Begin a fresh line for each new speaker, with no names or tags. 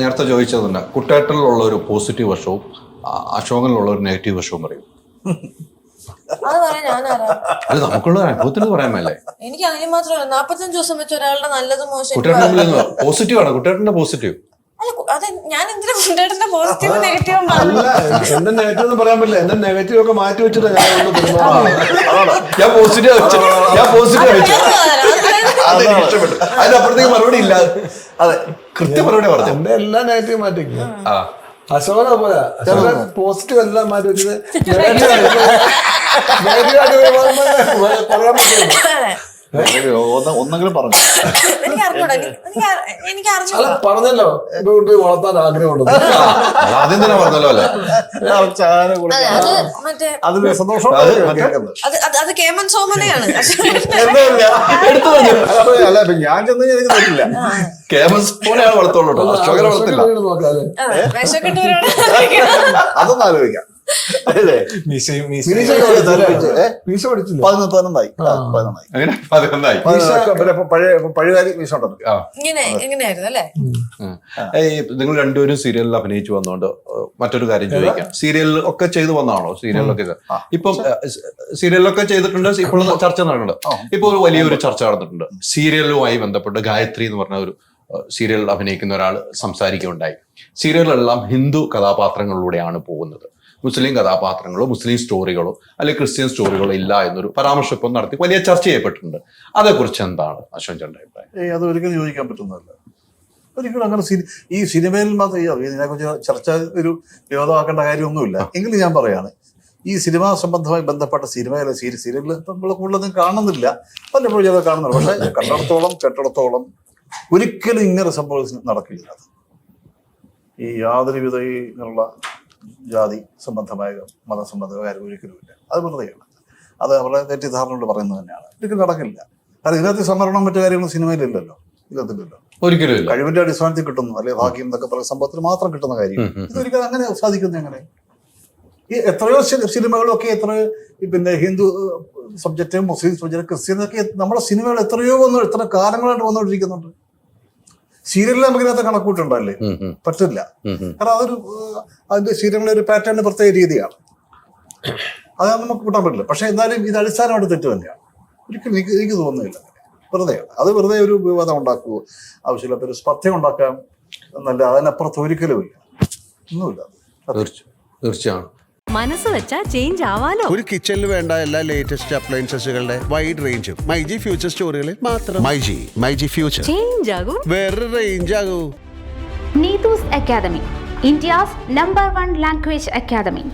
നേരത്തെ ചോദിച്ചതുണ്ട്. കുട്ടേട്ടനിലുള്ള ഒരു പോസിറ്റീവ് വശവും അശോകനിലുള്ള ഒരു നെഗറ്റീവ് വശവും പറയും.
അത്
നമുക്കുള്ള അനുഭവത്തിൽ പറയാൻ മേലേ.
എനിക്ക് അതിന് മാത്രമല്ല. നാപ്പത്തഞ്ച് ദിവസം വെച്ച് ഒരാളുടെ നല്ലതും മോശം
കുട്ടേട്ടൻ പോസിറ്റീവ് ആണ്. കുട്ടേട്ടന്റെ പോസിറ്റീവ്
ഞാൻ എന്തിനാ പോസിറ്റീവ് നെഗറ്റീവും
എന്റെ നെഗറ്റീവ് ഒന്നും പറയാൻ പറ്റില്ല. എന്റെ നെഗറ്റീവ് ഒക്കെ മാറ്റി വെച്ചിട്ടാണ് ഞാൻ.
ഞാൻ പോസിറ്റീവ് ഞാൻ പോസിറ്റീവ് വെച്ചു അത് ഇഷ്ടപ്പെട്ടു അതിനപ്പുറത്തേക്ക് മറുപടി ഇല്ല.
അതെ
കൃത്യ മറുപടി പറഞ്ഞു.
എന്റെ എല്ലാം നെഗറ്റീവ് മാറ്റി അശോകനെ പോലെ അശോകൻ പോസിറ്റീവ് എല്ലാം മാറ്റി. വെച്ചത് നെഗറ്റീവ് ആയിട്ട്
ഒന്നെങ്കിലും പറഞ്ഞു.
എനിക്ക് അറിഞ്ഞൂടാ എനിക്ക് എനിക്ക് എനിക്ക്
അല്ല പറഞ്ഞല്ലോ. ഇപ്പൊ കുട്ടി വളർത്താൻ ആഗ്രഹമുണ്ട്.
അത് ആദ്യം തന്നെ പറഞ്ഞല്ലോ അല്ലേ?
ചാന
അതെ അത് മറ്റേ
അതിൽ സന്തോഷം
അത്
കേമൻ സോമനയാണ്.
അല്ല ഇപ്പൊ ഞാൻ ചെന്ന് എനിക്ക് തരില്ല
കേമസ് പോലെയാണ് വളർത്തുള്ളൂ കേട്ടോ. അശോകനെ വളർത്തില്ല.
അതൊന്നും ആലോചിക്കാം.
നിങ്ങൾ രണ്ടുപേരും സീരിയലിൽ അഭിനയിച്ചു വന്നോണ്ട് മറ്റൊരു കാര്യം ചോദിക്കാം. സീരിയലിൽ ഒക്കെ ചെയ്തു വന്നാണോ സീരിയലിലൊക്കെ ഇപ്പൊ സീരിയലിലൊക്കെ ചെയ്തിട്ടുണ്ട് ഇപ്പോൾ ചർച്ച നടക്കുന്നുണ്ട്. ഇപ്പൊ ഒരു വലിയൊരു ചർച്ച നടന്നിട്ടുണ്ട്. സീരിയലുമായി ബന്ധപ്പെട്ട് ഗായത്രി എന്ന് പറഞ്ഞ ഒരു സീരിയലിൽ അഭിനയിക്കുന്ന ഒരാൾ സംസാരിക്കുകയുണ്ടായി. സീരിയലെല്ലാം ഹിന്ദു കഥാപാത്രങ്ങളിലൂടെയാണ് പോകുന്നത്. മുസ്ലിം കഥാപാത്രങ്ങളോ മുസ്ലിം സ്റ്റോറികളോ അല്ലെങ്കിൽ ക്രിസ്ത്യൻ സ്റ്റോറികളോ ഇല്ല എന്നൊരു പരാമർശം നടത്തി വലിയ ചർച്ച ചെയ്യപ്പെട്ടിട്ടുണ്ട്. അതേക്കുറിച്ച് എന്താണ് അശോക് ചേട്ടന്റെ അഭിപ്രായം?
അത് ഒരിക്കലും ചോദിക്കാൻ പറ്റുന്നതല്ല. ഒരിക്കലും അങ്ങനെ ഈ സിനിമയിൽ മാത്രം ഇതിനെക്കുറിച്ച് ചർച്ച ഒരു വിവാദമാക്കേണ്ട കാര്യമൊന്നുമില്ല. എങ്കിലും ഞാൻ പറയാണ് ഈ സിനിമാ സംബന്ധമായി ബന്ധപ്പെട്ട സിനിമയിലെ സീരി സീരിയലിൽ നമ്മൾ കൂടുതലൊന്നും കാണുന്നില്ല. പലപ്പോഴും ചിലത് കാണുന്നുണ്ട്. പക്ഷേ കണ്ടിടത്തോളം കെട്ടിടത്തോളം ഒരിക്കലും ഇങ്ങനെ സംഭവം നടക്കില്ല. ഈ യാതൊരു വിധ ഇങ്ങനെയുള്ള ജാതി സംബന്ധമായ മതസംബന്ധമായ കാര്യം ഒരിക്കലുമില്ല. അത് വെറുതെയാണ് അത് അവരുടെ തെറ്റിദ്ധാരണയോട് പറയുന്നത് തന്നെയാണ്. ഒരിക്കലും നടക്കില്ല. കാരണം ഇതിനകത്ത് സംവരണം മറ്റു കാര്യങ്ങളും സിനിമയിലില്ലല്ലോ. ഇതിനകത്തില്ലല്ലോ.
ഒരിക്കലും
കഴിവിന്റെ അടിസ്ഥാനത്തിൽ കിട്ടുന്നു. അല്ലെങ്കിൽ ഭാഗ്യം എന്നൊക്കെ പറയുന്ന സംഭവത്തിൽ മാത്രം കിട്ടുന്ന കാര്യം. ഇതൊരിക്കലും അങ്ങനെ സാധിക്കുന്നു എങ്ങനെ? ഈ എത്രയോ സിനിമകളൊക്കെ എത്ര പിന്നെ Hindu subject Muslim subject Christian ഒക്കെ നമ്മുടെ സിനിമകൾ എത്രയോ വന്നു എത്ര കാലങ്ങളായിട്ട് വന്നുകൊണ്ടിരിക്കുന്നുണ്ട്. സീരിയലിൽ നമുക്ക് ഇതിനകത്ത് കണക്കൂട്ടുണ്ടല്ലേ പറ്റില്ല. കാരണം അതൊരു അതിന്റെ സീരിയലിന്റെ ഒരു പാറ്റേൺ പ്രത്യേക രീതിയാണ്. അത് നമുക്ക് കൂട്ടാൻ പറ്റില്ല. പക്ഷെ എന്നാലും ഇത് അടിസ്ഥാനമായിട്ട് തെറ്റ് തന്നെയാണ്. ഒരിക്കലും എനിക്ക് എനിക്ക് തോന്നുന്നില്ല വെറുതെ അത് വെറുതെ ഒരു വിവാദം ഉണ്ടാക്കുവോ ആവശ്യമില്ല ഒരു സ്പർദ്ധ ഉണ്ടാക്കാം. എന്നല്ല അതിനപ്പുറത്ത് ഒരിക്കലും ഇല്ല ഒന്നുമില്ല
തീർച്ച- തീർച്ചയാണ്.
മനസ്സ് വെച്ചാ ചേഞ്ച് ആവാലോ?
ഒരു കിച്ചണിൽ വേണ്ട എല്ലാ ലേറ്റസ്റ്റ് അപ്ലയൻസസുകളുടെ വൈഡ് റേഞ്ചും മൈജി ഫ്യൂച്ചർ സ്റ്റോറുകളിൽ മാത്രം. മൈജി മൈജി ഫ്യൂച്ചർ
ചേഞ്ച് ആകും?
വേറെ range ആകൂ.
Neethu's academy India's number one language academy.